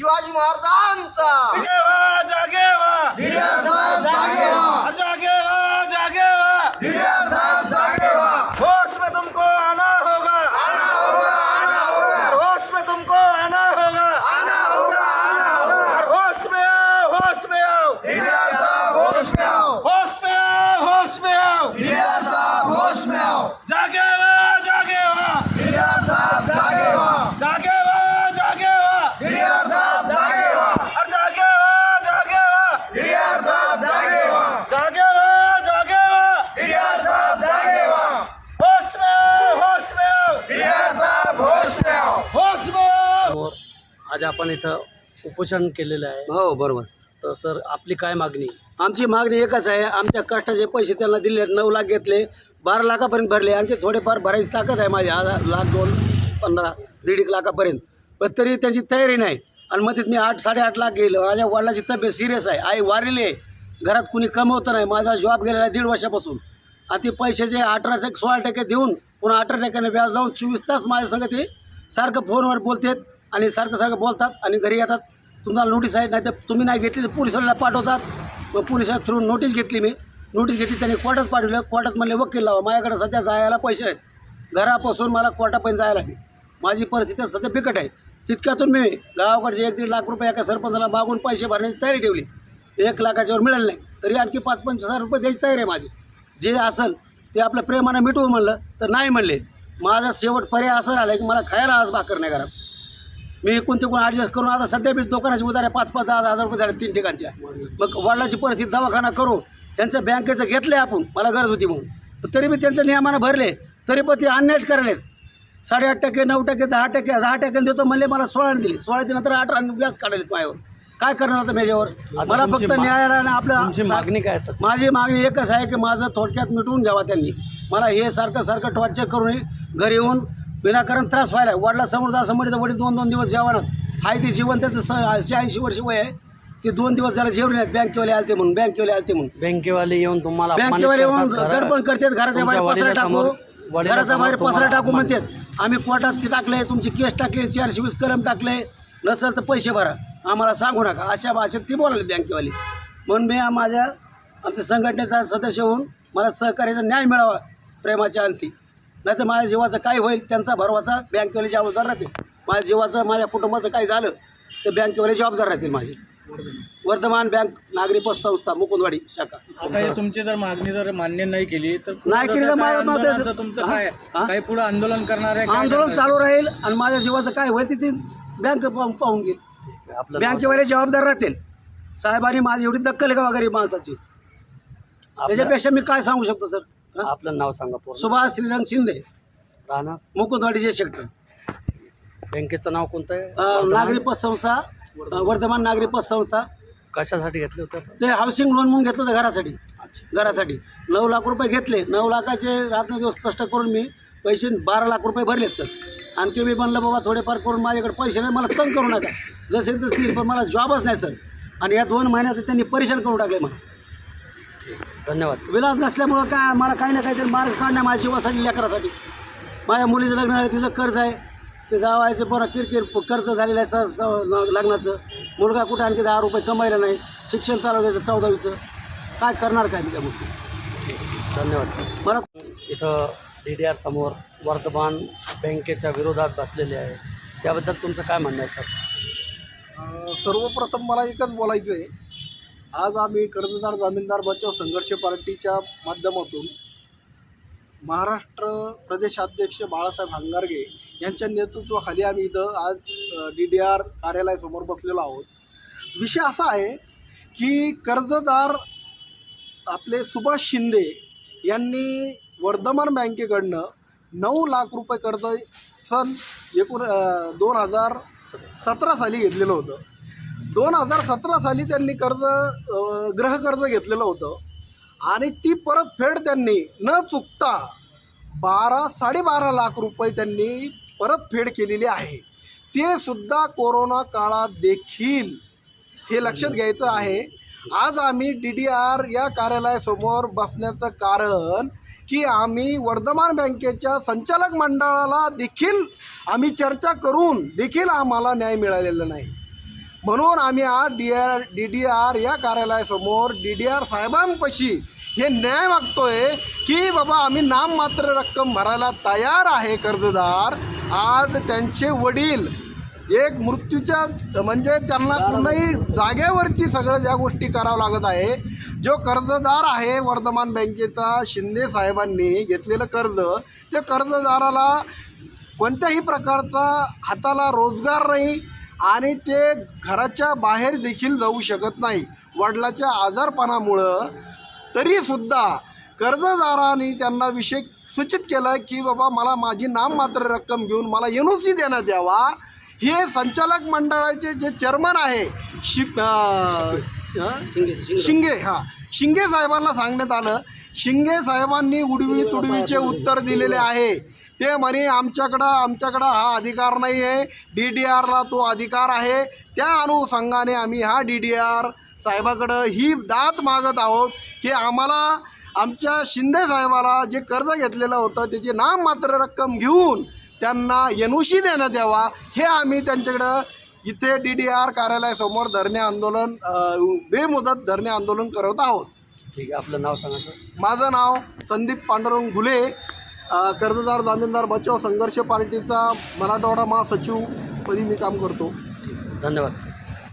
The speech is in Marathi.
महाराजांचा. जागे आज आपण इथं उपोषण केलेलं आहे. हो बरोबर. तर सर आपली काय मागणी? आमची मागणी एकच आहे. आमच्या कष्टाचे पैसे त्यांना दिले नऊ लाख घेतले बारा लाखापर्यंत भरले. आणखी थोडेफार भरायची ताकद आहे माझी. हजार लाख दोन पंधरा दीड एक लाखापर्यंत. पण तरी त्यांची तयारी नाही. आणि मग मी आठ साडेआठ लाख गेलो. माझ्या वडिलाची तब्येत सिरियस आहे. आई वारलेली आहे. घरात कुणी कमवतं नाही. माझा जॉब गेलेला आहे दीड वर्षापासून. आणि ते पैशाचे अठरा टक्के सोळा टक्के देऊन पुन्हा अठरा टक्क्याने व्याज लावून चोवीस तास माझ्या संग ते सारखं फोनवर बोलतात. आणि सारखं सारखं बोलतात आणि घरी येतात. तुम्हाला नोटीस आहे नाही तर तुम्ही नाही घेतली तर पोलिसाला पाठवतात. मग पोलिसा थ्रू नोटीस घेतली मी. नोटीस घेतली त्यांनी कोर्टात पाठवलं. कोर्टात म्हणले वकील लावा माझ्याकडे सध्या जायला पैसे आहेत. घरापासून मला कोर्टापर्यंत जायला लागेल माझी परिस्थिती सध्या बिकट आहे. तितक्यातून मी गावाकडचे एक दीड लाख रुपये एका सरपंचाला मागून पैसे भरण्याची तयारी ठेवली. एक लाखाच्यावर मिळालं नाही. तरी आणखी पाच पंचवीस हजार रुपये द्यायची तयारी आहे माझी. जे असेल ते आपलं प्रेमानं मिटवू म्हणलं तर नाही म्हणले. माझा शेवट पर्याय असं झाला की मला खायला आज भाकर नाही घरात. मी एकूण तिकून ॲडजस्ट करून आता सध्या मी दुकानाची आहे पाच पाच दहा हजार रुपये झाले तीन ठिकाणच्या. मग वडिलाची परिस्थिती दवाखाना करू त्यांचं बँकेचं घेतलं आपण मला गरज होती म्हणून. पण तरी मी त्यांचं नियमानं भरले तरी पण ते अन्यायच करायलेत. साडेआठ टक्के नऊ टक्के दहा टक्के दहा टक्क्याने देतो म्हणले मला सोळाने दिले. सोळाच्या नंतर अठरा व्याज काढलेत माझ्यावर. काय करणार आता माझ्यावर? मला फक्त न्यायालयानं आपलं तुमची मागणी काय माझी मागणी एकच आहे की माझं थोडक्यात मिटवून घ्यावा त्यांनी. मला हे सारखं सारखं टॉर्चर करून घरी येऊन विनाकारण त्रास व्हायला वडला समोर म्हणलं वडील दोन दोन दिवस जेवणात. आहे ते जीवन त्याचं शहाऐंशी वर्ष वय आहे. ते दोन दिवस जरा जेवले नाहीत बँकेवाले आलते म्हणून बँकेवाले आलते म्हणून. बँकेवाले येऊन तुम्हाला बँकेवाले येऊन दडपण करतात घराच्या बाहेर पसरा टाकू घराच्या बाहेर पसरा टाकू म्हणतात. आम्ही कोर्टात ते टाकले तुमची केस टाकली चारशे वीस कलम टाकले. नसेल तर पैसे भरा. आम्हाला सांगू नका. अशा भाषेत ती बोलाले बँकेवाली. म्हणून मी माझ्या आमच्या संघटनेचा सदस्य होऊन मला सहकार्याचा न्याय मिळावा प्रेमाच्या अंती नाही तर माझ्या जीवाचं काय होईल त्यांचा भरवसा बँकेवाले जबाबदार राहतील. माझ्या जीवाचं माझ्या कुटुंबाचं काय झालं तर बँकेवाले जबाबदार राहतील माझे. वर्धमान बँक नागरी पतसंस्था मुकुंदवाडी शाखा. आता हे तुमची जर मागणी जर मान्य नाही केली तर नाही केली तर काय आंदोलनाचं तुमचं काय हा? काही पुढे आंदोलन करणार आहे काय आंदोलन करणार? चालू राहील आणि माझ्या जीवाचं काय होईल ते ती बँक पाहून पाहून घेईल. बँकेवाले जबाबदार राहतील. साहेबांनी माझी एवढी दक्कल आहे का गरीब माणसाची? त्याच्यापेक्षा मी काय सांगू शकतो सर? आपलं नाव सांगा पूर्ण. सुभाष श्रीरंग शिंदे. राहणार मुकुंदवाडीचे सेक्टर बँकेचं नाव कोणतं आहे? नागरी पतसंस्था वर्धमान. नागरी पतसंस्था कशासाठी घेतले होते? ते हाऊसिंग लोन म्हणून घेतलं होतं घरासाठी. घरासाठी. नऊ लाख रुपये घेतले. नऊ लाखाचे रात्र दिवस कष्ट करून मी पैसे बारा लाख रुपये भरलेत सर. आणखी मी म्हणलं बाबा थोडेफार करून माझ्याकडे पैसे नाही मला तंग करू नका. जसे तसे पण मला जॉबच नाही सर. आणि या दोन महिन्यात त्यांनी परेशान करून टाकले मला. धन्यवाद सर. विलास नसल्यामुळं काय मला काही ना काहीतरी मार्ग काढण्या माझ्या जीवासाठी लेकरासाठी. माझ्या मुलीचं लग्न झालं तिचं कर्ज आहे. ते जावायचं बरं किरकिर कर्ज झालेलं आहे स स- लग्नाचं. मुलगा कुठं आणखी दहा रुपये कमायला नाही. शिक्षण चालू द्यायचं चौदावीचं. काय करणार काय मी त्या गोष्टी? धन्यवाद सर. मला इथं डी डी आर समोर वर्धमान बँकेच्या विरोधात बसलेले आहे. त्याबद्दल तुमचं काय म्हणणं आहे सर? सर्वप्रथम मला एकच बोलायचं आहे आज आम्ही कर्जदार जामीनदार बचाव संघर्ष पार्टीच्या माध्यमातून महाराष्ट्र प्रदेशाध्यक्ष बाळासाहेब हंगारगे यांच्या नेतृत्वाखाली आम्ही इथं आज डी डी आर कार्यालयासमोर बसलेलो आहोत. विषय असा आहे की कर्जदार आपले सुभाष शिंदे यांनी वर्धमान बँकेकडनं नऊ लाख रुपये कर्ज सन एकूण दोन हजार सतरा साली घेतलेलं होतं. दोन हजार सतरा साली त्यांनी कर्ज गृहकर्ज घेतलेलं होतं. आणि ती परतफेड त्यांनी न चुकता बारा साडेबारा लाख रुपये त्यांनी परतफेड केलेली आहे. ते सुद्धा कोरोना काळात देखील हे लक्षात घ्यायचं आहे. आज आम्ही डी डी आर या कार्यालयासमोर बसण्याचं कारण की आम्ही वर्धमान बँकेच्या संचालक मंडळाला देखील आम्ही चर्चा करून देखील आम्हाला न्याय मिळालेला नाही. म्हणून आम्ही आज D R D D R या कार्यालयासमोर डी डी आर साहेबांपाशी हे न्याय मागतोय की बाबा आम्ही नाममात्र रक्कम भरायला तयार आहे कर्जदार. आज त्यांचे वडील एक मृत्यूच्या म्हणजे त्यांना कुणाही जागेवरती सगळं ज्या गोष्टी करावं लागत आहे जो कर्जदार आहे वर्धमान बँकेचा शिंदे साहेबांनी घेतलेलं कर्ज त्या कर्जदाराला कोणत्याही प्रकारचा हाताला रोजगार नाही आणि ते घराच्या बाहेर देखील जाऊ शकत नाही. वडिलाच्या आजारपणामुळं तरीसुद्धा कर्जदारांनी त्यांना विषय सूचित केलं की बाबा मला माझी नाममात्र रक्कम घेऊन मला एन ओ सी देण्यात यावा. हे संचालक मंडळाचे जे चेअरमन आहे शि शिंगे हां शिंगे हा शिंगे साहेबांना सांगण्यात आलं. शिंगे साहेबांनी उडवी तुडवीचे उत्तर दिलेले आहे. ते म्हणे आमच्याकडं आमच्याकडं हा अधिकार नाही आहे डी डी आरला तो अधिकार आहे. त्या अनुषंगाने आम्ही हा डी डी आर साहेबाकडं ही दात मागत आहोत की आम्हाला आमच्या शिंदे साहेबाला जे कर्ज घेतलेलं होतं त्याची नाममात्र रक्कम घेऊन त्यांना एन ओ सी देण्यात यावा. हे आम्ही त्यांच्याकडं इथे डी डी आर कार्यालयासमोर धरणे आंदोलन बेमुदत धरणे आंदोलन करत आहोत. ठीक आहे. आपलं नाव सांगा सर. माझं नाव संदीप पांडुरंग घुले. कर्जदार जामीनदार बचाव संघर्ष पार्टीचा मराठवाडा महासचिव पदी मी काम करतो. धन्यवाद सर.